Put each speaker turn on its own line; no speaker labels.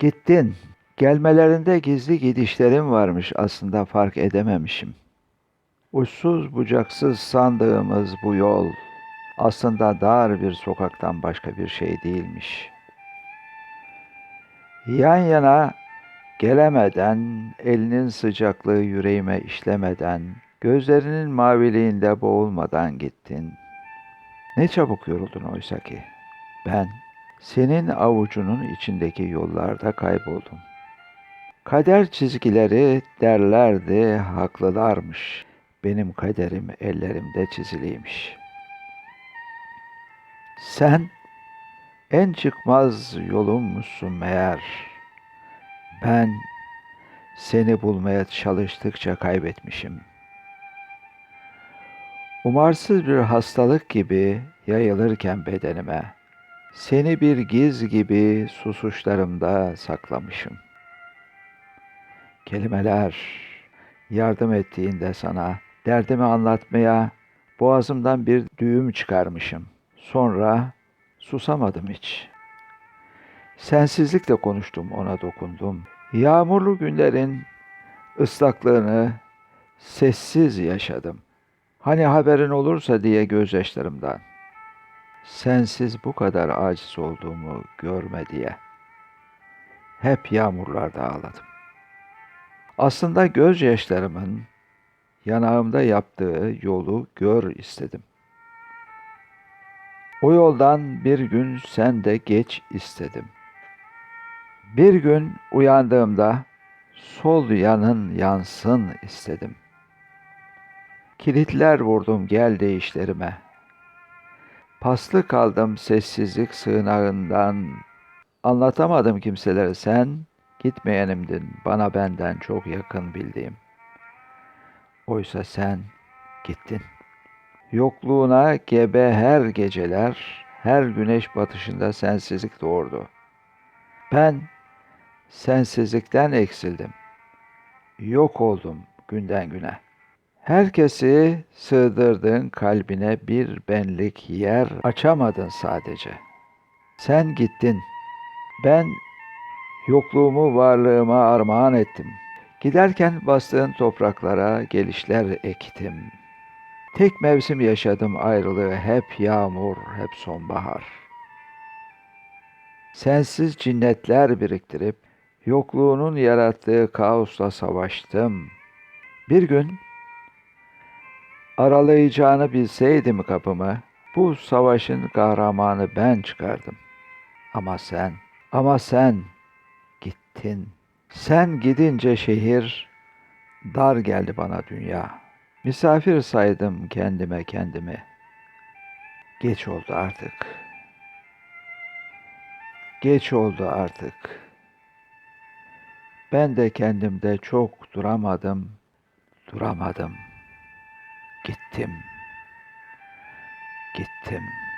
Gittin. Gelmelerinde gizli gidişlerim varmış aslında fark edememişim. Uçsuz bucaksız sandığımız bu yol aslında dar bir sokaktan başka bir şey değilmiş. Yan yana gelemeden, elinin sıcaklığı yüreğime işlemeden, gözlerinin maviliğinde boğulmadan gittin. Ne çabuk yoruldun oysa ki. Ben senin avucunun içindeki yollarda kayboldum. Kader çizgileri derlerdi, haklılarmış. Benim kaderim ellerimde çiziliymiş. Sen en çıkmaz yolummuşsun meğer. Ben seni bulmaya çalıştıkça kaybetmişim. Umarsız bir hastalık gibi yayılırken bedenime, seni bir giz gibi susuşlarımda saklamışım. Kelimeler yardım ettiğinde sana derdimi anlatmaya boğazımdan bir düğüm çıkarmışım. Sonra susamadım hiç. Sensizlikle konuştum, ona dokundum. Yağmurlu günlerin ıslaklığını sessiz yaşadım. Hani haberin olursa diye gözyaşlarımdan. Sensiz bu kadar aciz olduğumu görme diye. Hep yağmurlarda ağladım. Aslında gözyaşlarımın yanağımda yaptığı yolu gör istedim. O yoldan bir gün sen de geç istedim. Bir gün uyandığımda sol yanın yansın istedim. Kilitler vurdum gel değişlerime. Paslı kaldım sessizlik sığınağından. Anlatamadım kimselere sen gitmeyenimdin bana benden çok yakın bildiğim. Oysa sen gittin. Yokluğuna gebe her geceler, her güneş batışında sensizlik doğurdu. Ben sensizlikten eksildim. Yok oldum günden güne. Herkesi sığdırdın kalbine bir benlik yer açamadın sadece. Sen gittin. Ben yokluğumu varlığıma armağan ettim. Giderken bastığın topraklara gelişler ektim. Tek mevsim yaşadım ayrılığı hep yağmur, hep sonbahar. Sensiz cinnetler biriktirip yokluğunun yarattığı kaosla savaştım. Bir gün aralayacağını bilseydim kapımı, bu savaşın kahramanı ben çıkardım. Ama sen, ama sen gittin. Sen gidince şehir dar geldi bana dünya. Misafir saydım kendime kendimi. Geç oldu artık. Geç oldu artık. Ben de kendimde çok duramadım, duramadım. Gittim. Gittim.